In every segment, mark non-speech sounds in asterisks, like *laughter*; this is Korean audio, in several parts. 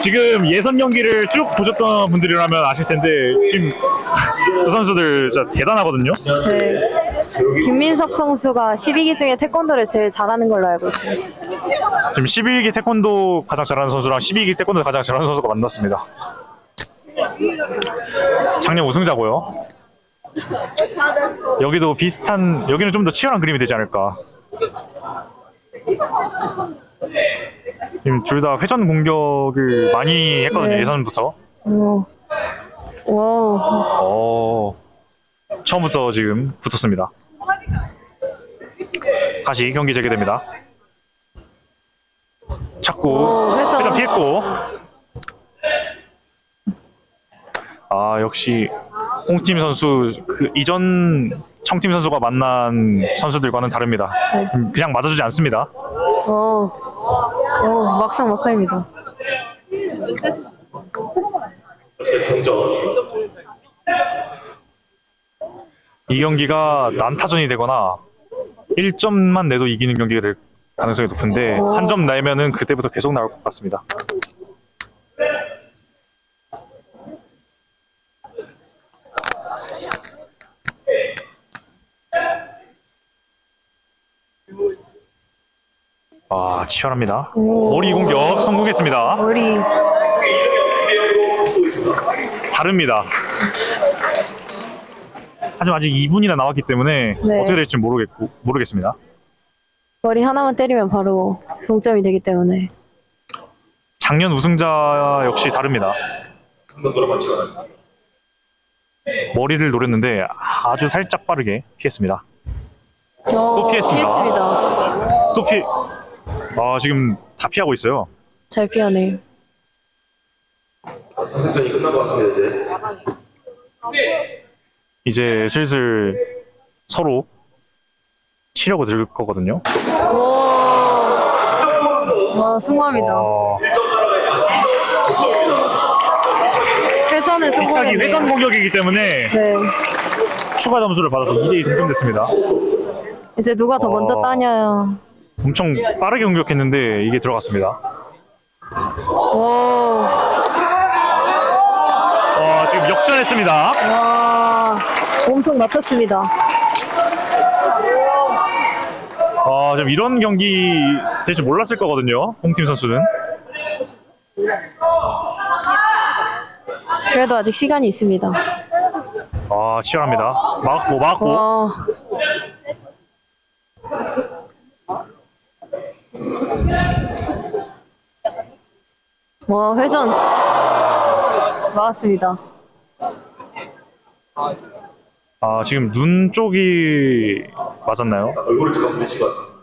지금 예선 경기를 쭉 보셨던 분들이라면 아실 텐데 지금 *laughs* 두 선수들 진짜 대단하거든요. 네. 김민석 선수가 12기 중에 태권도를 제일 잘하는 걸로 알고 있습니다. 지금 12기 태권도 가장 잘하는 선수랑 12기 태권도 가장 잘하는 선수가 만났습니다. 작년 우승자고요. 여기도 비슷한 여기는 좀 더 치열한 그림이 되지 않을까. 지금 둘 다 회전 공격을 많이 했거든요 네. 예선부터. 오. 와우. 어, 처음부터 지금 붙었습니다. 다시 경기 재개됩니다. 찾고 오, 회전. 회전 피했고 아 역시 홍팀 선수 그 이전 청팀 선수가 만난 선수들과는 다릅니다. 네. 음, 그냥 맞아주지 않습니다. 오. 오, 막상 막하입니다. 이 경기가 난타전이 되거나 1점만 내도 이기는 경기가 될 가능성이 높은데 오. 한점 내면은 그때부터 계속 나올 것 같습니다. 아 치열합니다. 오. 머리 공격 성공했습니다. 머리. 다릅니다. 하지만 아직 2분이나 남았기 때문에 네. 어떻게 될지 모르겠고 모르겠습니다. 머리 하나만 때리면 바로 동점이 되기 때문에. 작년 우승자 역시 다릅니다. 머리를 노렸는데 아주 살짝 빠르게 피했습니다. 또 피했습니다. 피했습니다. 또 피, 아 지금 다 피하고 있어요. 잘 피하네요. 선수전이 끝난 것 같습니다 이제. 이제 슬슬 서로 치려고 들 거거든요. 와, 승부합니다. 어, 회전에 성공했네요. 회전 공격이기 때문에 네. 추가 점수를 받아서 2대2 동점됐습니다. 이제 누가 더 먼저 어. 따냐. 엄청 빠르게 공격했는데 이게 들어갔습니다. 오. 어, 지금 역전했습니다. 와. 몸통 맞췄습니다. 아, 좀 이런 경기 될 줄 몰랐을 거거든요. 홍팀 선수는. 그래도 아직 시간이 있습니다. 아, 치열합니다. 막았고, 막았고. 와. 와, 회전. 맞았습니다. 아, 지금 눈 쪽이 맞았나요? 얼굴을 제가 부딪힌 것 같아요.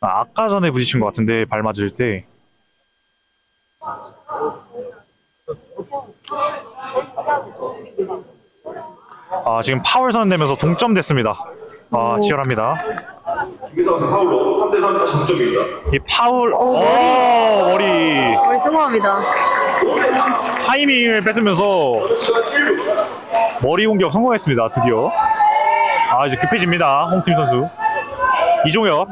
아, 아까 전에 부딪힌 것 같은데, 발 맞을 때. 아, 지금 파울 선언되면서 동점 됐습니다. 아, 오. 치열합니다. 김기성 선수 파울로 3대3 다시 득점입니다. 이 파울, 오, 오, 머리. 머리. 승호합니다. 타이밍을 뺏으면서 시간 1분. 머리 공격 성공했습니다. 드디어. 아 이제 급해집니다. 홍팀 선수. 이종혁.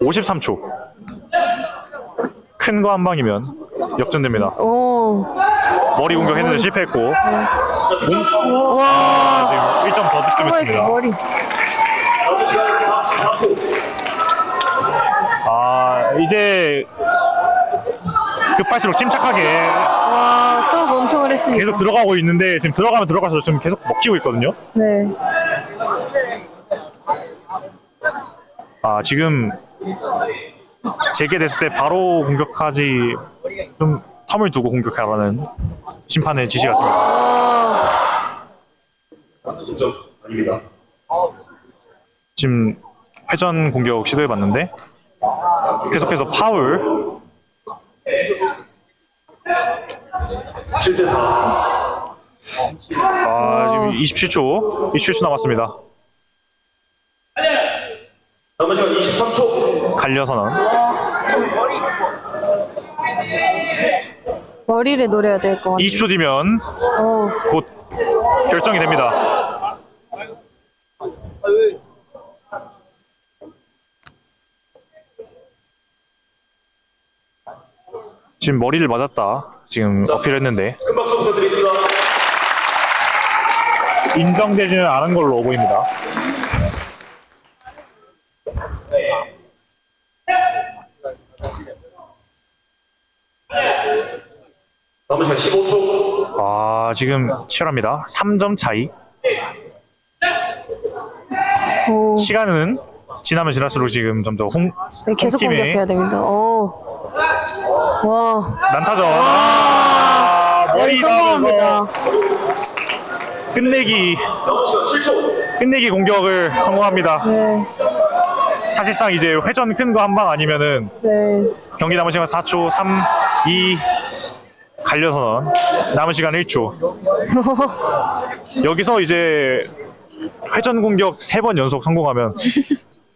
53초. 큰 거 한 방이면 역전됩니다. 오. 머리 공격했는데 실패했고 와. 지금 1점 더 득점했습니다. 머리. 남은 시간 44초. 아 이제 급할수록 침착하게 와, 또 몸통을 했습니다. 계속 들어가고 있는데 지금 들어가면 들어가서 지금 계속 먹히고 있거든요. 네. 아 지금 재개됐을 때 바로 공격하지 좀 텀을 두고 공격하라는 심판의 지시 같습니다. 지금 회전 공격 시도해봤는데 계속해서 파울 7대 4. 아 지금 27초 27초 남았습니다. 남은 시간 23초. 갈려서는 머리를 노려야 될 것 같아요. 20초 뒤면 오. 곧 결정이 됩니다. 지금 머리를 맞았다. 지금 어필했는데 큰 박수 부탁드리겠습니다. 인정되지는 않은 걸로 보입니다. 남은 시간 15초. 아 지금 치열합니다. 3점 차이. 오, 시간은 지나면 지날수록 지금 점점 홍 네, 계속 팀의 공격해야 됩니다. 오. 와, 난타전. 아, 머리 성공합니다. 끝내기 남은 시간 7초. 끝내기 공격을 성공합니다. 네, 사실상 이제 회전 큰 거 한 방 아니면은 네. 경기 남은 시간 4초, 3, 2 갈려선 남은 시간 1초. 여기서 이제 회전 공격 3번 연속 성공하면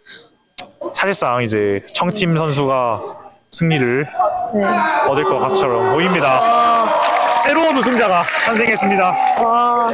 *laughs* 사실상 이제 청팀 선수가 승리를 네. 얻을 것 같처럼 보입니다. 새로운 우승자가 탄생했습니다. 와,